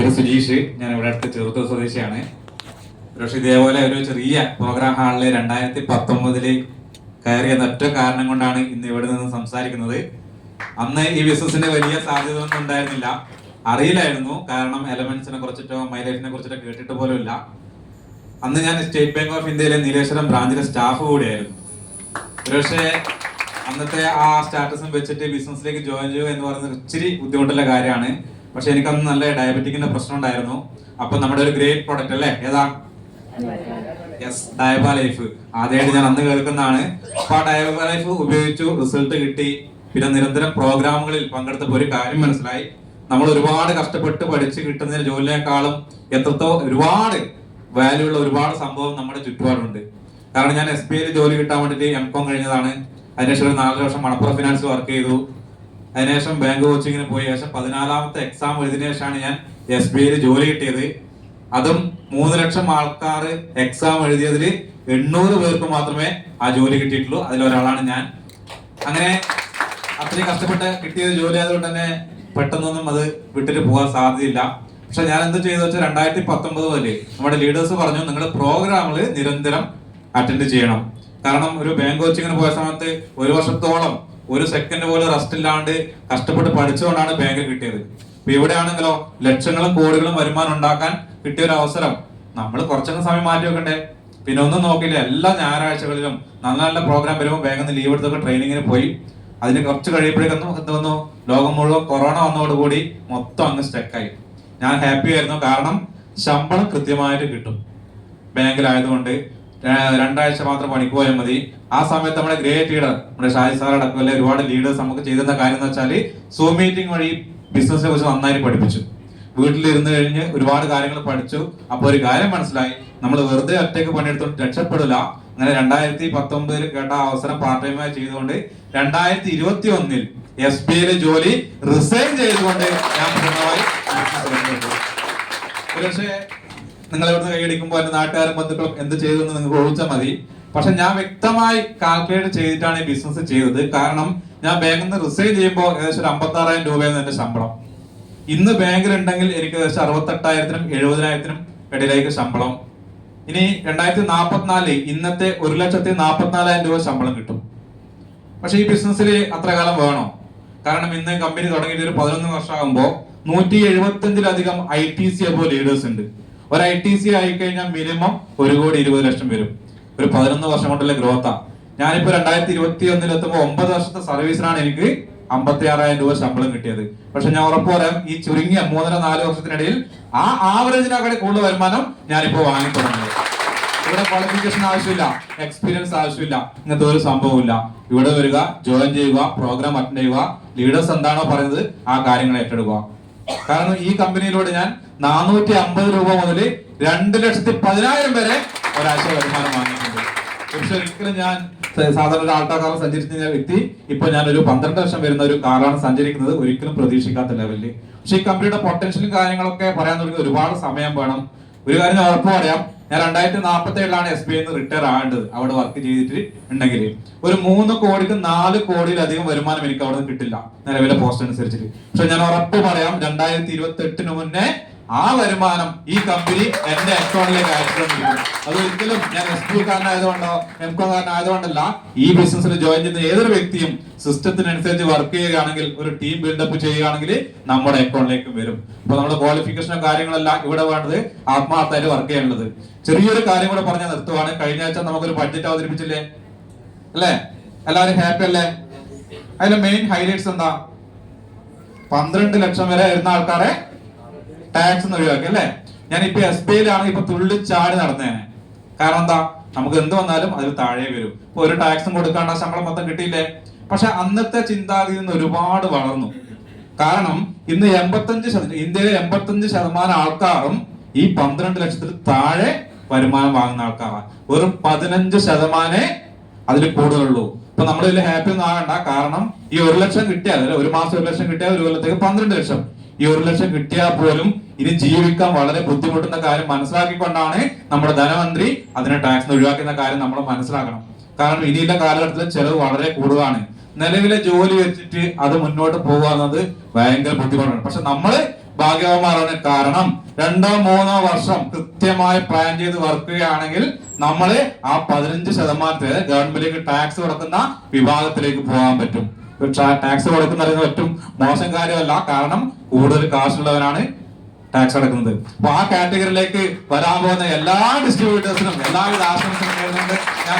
സുജീഷ്. ഞാൻ ഇവിടെ അടുത്ത് ചെറുത്തൂർ സ്വദേശിയാണ്. പക്ഷെ ഇതേപോലെ ഒരു ചെറിയ പ്രോഗ്രാം ഹാളിൽ രണ്ടായിരത്തി പത്തൊമ്പതിൽ കയറിയ ഒറ്റ കാരണം കൊണ്ടാണ് ഇന്ന് ഇവിടെ നിന്ന് സംസാരിക്കുന്നത്. അന്ന് ഈ ബിസിനസിന്റെ വലിയ സാധ്യത ഒന്നും ഉണ്ടായിരുന്നില്ല. അറിയില്ലായിരുന്നു. കാരണം എലമെന്റ്സിനെ കുറിച്ചിട്ടോ മൈലേജിനെ കുറിച്ചിട്ടോ കേട്ടിട്ട് പോലും ഇല്ല അന്ന് ഞാൻ സ്റ്റേറ്റ് ബാങ്ക് ഓഫ് ഇന്ത്യയിലെ നീലേശ്വരം ബ്രാഞ്ചിലെ സ്റ്റാഫ് കൂടിയായിരുന്നു. പക്ഷേ അന്നത്തെ ആ സ്റ്റാറ്റസും വെച്ചിട്ട് ബിസിനസ്സിലേക്ക് ജോയിൻ ചെയ്യുക എന്ന് പറയുന്നത് ഇച്ചിരി ബുദ്ധിമുട്ടുള്ള കാര്യമാണ്. പക്ഷെ എനിക്കന്ന് നല്ല ഡയബറ്റിക്കിന്റെ പ്രശ്നം ഉണ്ടായിരുന്നു. അപ്പൊ നമ്മുടെ ഒരു ഗ്രേറ്റ് പ്രൊഡക്റ്റ് അല്ലേ? ഏതാ? യെസ് ഡയബ ലൈഫ് ആദ്യമായിട്ട് ഞാൻ അന്ന് കേൾക്കുന്നതാണ്. അപ്പൊ ആ ഡയബ ലൈഫ് ഉപയോഗിച്ചു റിസൾട്ട് കിട്ടി. പിന്നെ നിരന്തരം പ്രോഗ്രാമുകളിൽ പങ്കെടുത്തപ്പോൾ ഒരു കാര്യം മനസ്സിലായി. നമ്മൾ ഒരുപാട് കഷ്ടപ്പെട്ട് പഠിച്ച് കിട്ടുന്ന ജോലിയേക്കാളും എത്രത്തോ ഒരുപാട് വാല്യൂ ഉള്ള ഒരുപാട് സംഭവം നമ്മുടെ ചുറ്റുപാടുണ്ട്. കാരണം ഞാൻ എസ് ബി ഐയിൽ ജോലി കിട്ടാൻ വേണ്ടിയിട്ട് എം കോം കഴിഞ്ഞതാണ്. അതിനുശേഷം ഒരു നാല് വർഷം മണപ്പുറം ഫിനാൻസ് വർക്ക് ചെയ്തു. അതിനുശേഷം ബാങ്ക് കോച്ചിങ്ങിന് പോയി ശേഷം പതിനാലാമത്തെ എക്സാം എഴുതിയ ശേഷമാണ് ഞാൻ എസ് ബി ഐയിൽ ജോലി കിട്ടിയത്. അതും മൂന്ന് ലക്ഷം ആൾക്കാർ എക്സാം എഴുതിയതിൽ എണ്ണൂറ് പേർക്ക് മാത്രമേ ആ ജോലി കിട്ടിയിട്ടുള്ളൂ. അതിലൊരാളാണ് ഞാൻ. അങ്ങനെ അത്രയും കഷ്ടപ്പെട്ട് കിട്ടിയ ജോലി ആയതുകൊണ്ട് തന്നെ പെട്ടെന്നൊന്നും അത് വിട്ടിട്ട് പോകാൻ സാധ്യതയില്ല. പക്ഷെ ഞാൻ എന്ത് ചെയ്തു വെച്ചാൽ രണ്ടായിരത്തി പത്തൊമ്പത് വരെ നമ്മുടെ ലീഡേഴ്സ് പറഞ്ഞു നിങ്ങൾ പ്രോഗ്രാമിൽ നിരന്തരം അറ്റൻഡ് ചെയ്യണം. കാരണം ഒരു ബാങ്ക് കോച്ചിങ്ങിന് പോയ സമയത്ത് ഒരു വർഷത്തോളം ഒരു സെക്കൻഡ് പോലും റെസ്റ്റ് ഇല്ലാണ്ട് കഷ്ടപ്പെട്ട് പഠിച്ചുകൊണ്ടാണ് ബാങ്ക് കിട്ടിയത്. ഇപ്പൊ ഇവിടെയാണെങ്കിലോ ലക്ഷങ്ങളും കോടികളും വരുമാനം ഉണ്ടാക്കാൻ കിട്ടിയ ഒരു അവസരം. നമ്മൾ കുറച്ചൊക്കെ സമയം മാറ്റി വെക്കണ്ടേ? പിന്നെ ഒന്നും നോക്കില്ല എല്ലാ ഞായറാഴ്ചകളിലും നല്ല നല്ല പ്രോഗ്രാം വരുമ്പോൾ ബാങ്കിൽ ലീവ് എടുത്തൊക്കെ ട്രെയിനിങ്ങിന് പോയി. അതിന് കുറച്ച് കഴിയുമ്പോഴേക്കൊന്നും എന്ത് വന്നു? ലോകം മുഴുവൻ കൊറോണ വന്നതോടുകൂടി മൊത്തം അങ്ങ് സ്റ്റക്കായി ഞാൻ ഹാപ്പി ആയിരുന്നു. കാരണം ശമ്പളം കൃത്യമായിട്ട് കിട്ടും. ബാങ്കിലായതുകൊണ്ട് രണ്ടാഴ്ച മാത്രം പണിക്ക് പോയാൽ മതി. ആ സമയത്ത് നമ്മുടെ ഗ്രേറ്റ് ലീഡർ നമ്മുടെ ഷാജി സാർ അടക്കം അല്ലെ ഒരുപാട് ലീഡേഴ്സ് നമുക്ക് ചെയ്തിരുന്ന കാര്യം എന്ന് വെച്ചാൽ സൂം മീറ്റിംഗ് വഴി ബിസിനസിനെ കുറിച്ച് നന്നായി പഠിപ്പിച്ചു. വീട്ടിലിരുന്ന് കഴിഞ്ഞ് ഒരുപാട് കാര്യങ്ങൾ പഠിച്ചു. അപ്പോൾ ഒരു കാര്യം മനസ്സിലായി. നമ്മൾ വെറുതെ ഒറ്റയ്ക്ക് പണിയെടുത്തോണ്ട് രക്ഷപ്പെടില്ല അങ്ങനെ രണ്ടായിരത്തി പത്തൊമ്പതിൽ കേട്ട അവസരം പാർട്ട് ടൈമായി ചെയ്തുകൊണ്ട് രണ്ടായിരത്തി ഇരുപത്തി ഒന്നിൽ എസ് ബി ഐയിലെ ജോലി റിസൈൻ ചെയ്തുകൊണ്ട് ഞാൻ പൂർണമായി. ഒരുപക്ഷെ നിങ്ങൾ ഇവിടുന്ന് കൈയടിക്കുമ്പോൾ എന്റെ നാട്ടുകാരും ബന്ധുക്കളും എന്ത് ചെയ്തു എന്ന് നിങ്ങൾക്ക് ചോദിച്ചാൽ മതി. പക്ഷെ ഞാൻ വ്യക്തമായി കാൽക്കുലേറ്റ് ചെയ്തിട്ടാണ് ഈ ബിസിനസ് ചെയ്തത്. കാരണം ഞാൻ ബാങ്കിൽ നിന്ന് റിസൈൻ ചെയ്യുമ്പോൾ ഏകദേശം ഒരു അമ്പത്തി ആറായിരം രൂപയാണ് എന്റെ ശമ്പളം. ഇന്ന് ബാങ്കിൽ ഉണ്ടെങ്കിൽ എനിക്ക് ഏകദേശം അറുപത്തെട്ടായിരത്തിനും എഴുപതിനായിരത്തിനും ഇടയിലേക്ക് ശമ്പളം. ഇനി രണ്ടായിരത്തി നാൽപ്പത്തിനാലിൽ ഇന്നത്തെ ഒരു ലക്ഷത്തി നാൽപ്പത്തിനാലായിരം രൂപ ശമ്പളം കിട്ടും. പക്ഷെ ഈ ബിസിനസ്സിൽ അത്ര കാലം വേണോ? കാരണം ഇന്ന് കമ്പനി തുടങ്ങിയിട്ട് ഒരു പതിനൊന്ന് വർഷമാകുമ്പോൾ നൂറ്റി എഴുപത്തഞ്ചിലധികം ഐ ടി സി അപ്പോൾ ലീഡേഴ്സ് ഉണ്ട്. ഒരു ഐ ടി സി ആയി കഴിഞ്ഞാൽ മിനിമം ഒരു കോടി ഇരുപത് ലക്ഷം വരും. ഒരു പതിനൊന്ന് വർഷം കൊണ്ടുള്ള ഗ്രോത്താ ഞാനിപ്പോ രണ്ടായിരത്തി ഇരുപത്തി ഒന്നിൽ എത്തുമ്പോൾ ഒമ്പത് വർഷത്തെ സർവീസിനാണ് എനിക്ക് അമ്പത്തി ആറായിരം രൂപ ശമ്പളം കിട്ടിയത്. പക്ഷെ ഞാൻ ഉറപ്പ് പറയാം ഈ ചുരുങ്ങിയ മൂന്നര നാല് വർഷത്തിനിടയിൽ ആ ആവറേജിനേക്കാൾ കൂടുതൽ വരുമാനം ഞാനിപ്പോ വാങ്ങിക്കൊടുക്കുന്നത് ഇവിടെ ക്വാളിഫിക്കേഷൻ ആവശ്യമില്ല എക്സ്പീരിയൻസ് ആവശ്യമില്ല ഇങ്ങനത്തെ ഒരു സംഭവമില്ല ഇവിടെ വരിക ജോയിൻ ചെയ്യുക പ്രോഗ്രാം അറ്റൻഡ് ചെയ്യുക ലീഡേഴ്സ് എന്താണോ പറയുന്നത് ആ കാര്യങ്ങൾ ഏറ്റെടുക്കുക. കാരണം ഈ കമ്പനിയിലൂടെ ഞാൻ നാനൂറ്റി അമ്പത് രൂപ മുതൽ രണ്ട് ലക്ഷത്തി പതിനായിരം വരെ ഒരാഴ്ച വരുമാനം വാങ്ങിയിട്ടുണ്ട്. പക്ഷെ ഒരിക്കലും ഞാൻ സാധാരണ ഒരു സഞ്ചരിച്ചിരുന്ന വ്യക്തി ഇപ്പൊ ഞാൻ ഒരു പന്ത്രണ്ട് വർഷം വരുന്ന ഒരു കാറാണ് സഞ്ചരിക്കുന്നത് ഒരിക്കലും പ്രതീക്ഷിക്കാത്ത ലെവലിൽ പക്ഷെ ഈ കമ്പനിയുടെ പൊട്ടൻഷ്യലും കാര്യങ്ങളൊക്കെ പറയാൻ തുടങ്ങി ഒരുപാട് സമയം വേണം. ഒരു കാര്യം ഞാൻ ഉറപ്പ് പറയാം ഞാൻ രണ്ടായിരത്തി നാൽപ്പത്തി ഏഴിലാണ് എസ് ബി ഐ റിട്ടയർ ആകേണ്ടത് അവിടെ വർക്ക് ചെയ്തിട്ട് ഉണ്ടെങ്കിൽ. ഒരു മൂന്ന് കോടിക്ക് നാല് കോടിയിലധികം വരുമാനം എനിക്ക് അവിടെ നിന്ന് കിട്ടില്ല. നിലവിലെ പോസ്റ്റ് അനുസരിച്ചിട്ട്. പക്ഷെ ഞാൻ ഉറപ്പ് പറയാം രണ്ടായിരത്തി ഇരുപത്തി എട്ടിന് മുന്നേ ആ വരുമാനം ഈ കമ്പനി എന്റെ അക്കൗണ്ടിലേക്ക് അയച്ചിട്ടുണ്ട് അത് ഒരിക്കലും ഞാൻ എസ് പി കാരനായതുകൊണ്ടോ എം കോ കാരനായതുകൊണ്ടല്ല ഈ ബിസിനസ്സിൽ ജോയിൻ ചെയ്യുന്ന ഏതൊരു വ്യക്തിയും സിസ്റ്റത്തിനനുസരിച്ച് വർക്ക് ചെയ്യുകയാണെങ്കിൽ ഒരു ടീം ബിൽഡപ്പ് ചെയ്യുകയാണെങ്കിൽ നമ്മുടെ അക്കൗണ്ടിലേക്ക് വരും. അപ്പൊ നമ്മുടെ ക്വാളിഫിക്കേഷനോ കാര്യങ്ങളെല്ലാം ഇവിടെ വേണ്ടത് ആത്മാർത്ഥമായിട്ട് വർക്ക് ചെയ്യേണ്ടത് ചെറിയൊരു കാര്യം കൂടെ പറഞ്ഞാൽ നിർത്തുവാണ്. കഴിഞ്ഞ ആഴ്ച നമുക്കൊരു ബഡ്ജറ്റ് അവതരിപ്പിച്ചില്ലേ? അല്ലേ? എല്ലാവരും ഹാപ്പി അല്ലേ? അതിലെ മെയിൻ ഹൈലൈറ്റ്സ് എന്താ? പന്ത്രണ്ട് ലക്ഷം വരെ വരുന്ന ആൾക്കാരെ ടാക്സ് ഒഴിവാക്കി അല്ലേ? ഞാൻ ഇപ്പൊ എസ് ബി ഐയിലാണ് ഇപ്പൊ തുള്ളി ചാടി നടന്നേനെ. കാരണം എന്താ? നമുക്ക് എന്ത് വന്നാലും അതിൽ താഴെ വരും. ഇപ്പൊ ഒരു ടാക്സും കൊടുക്കാണ്ട് ശമ്പളം മൊത്തം കിട്ടിയില്ലേ? പക്ഷെ അന്നത്തെ ചിന്താഗതി നിന്ന് ഒരുപാട് വളർന്നു. കാരണം ഇന്ന് എൺപത്തഞ്ച് ഇന്ത്യയിലെ എൺപത്തഞ്ച് ശതമാനം ആൾക്കാരും ഈ പന്ത്രണ്ട് ലക്ഷത്തിൽ താഴെ വരുമാനം വാങ്ങുന്ന ആൾക്കാരാണ് വെറും പതിനഞ്ച് ശതമാനേ അതിൽ കൂടുതലുള്ളൂ. ഇപ്പൊ നമ്മൾ ഇതിൽ ഹാപ്പി ഒന്നും ആകണ്ട. കാരണം ഈ ഒരു ലക്ഷം കിട്ടിയാൽ ഒരു മാസം ഒരു ലക്ഷം കിട്ടിയാൽ ഒരു കൊല്ലത്തേക്ക് പന്ത്രണ്ട് ലക്ഷം. ഈ ഒരു ലക്ഷം കിട്ടിയാൽ പോലും ഇനി ജീവിക്കാൻ വളരെ ബുദ്ധിമുട്ടുന്ന കാര്യം മനസ്സിലാക്കിക്കൊണ്ടാണ് നമ്മുടെ ധനമന്ത്രി അതിനെ ടാക്സ് ഒഴിവാക്കുന്ന കാര്യം നമ്മൾ മനസ്സിലാക്കണം. കാരണം ഇനിയുള്ള കാലഘട്ടത്തിൽ ചെലവ് വളരെ കൂടുതലാണ്. നിലവിലെ ജോലി വെച്ചിട്ട് അത് മുന്നോട്ട് പോകുക എന്നത് ഭയങ്കര ബുദ്ധിമുട്ടാണ്. പക്ഷെ നമ്മൾ ഭാഗ്യവാന്മാരാണ്. കാരണം രണ്ടോ മൂന്നോ വർഷം കൃത്യമായി പ്ലാൻ ചെയ്ത് വർക്ക് ചെയ്യുകയാണെങ്കിൽ നമ്മൾ ആ പതിനഞ്ച് ശതമാനത്തിൽ ഗവൺമെന്റിലേക്ക് ടാക്സ് കൊടുക്കുന്ന വിഭാഗത്തിലേക്ക് പോകാൻ പറ്റും. ടാക്സ് കൊടുക്കുന്നത് ഏറ്റവും മോശം കാര്യമല്ല. കാരണം കൂടുതൽ കാശുള്ളവരാണ് ടാക്സ് അടക്കുന്നത്. അപ്പൊ ആ കാറ്റഗറിയിലേക്ക് വരാൻ പോകുന്ന എല്ലാ ഡിസ്ട്രിബ്യൂട്ടേഴ്സിനും എല്ലാവിധ ആശംസകളും ഞാൻ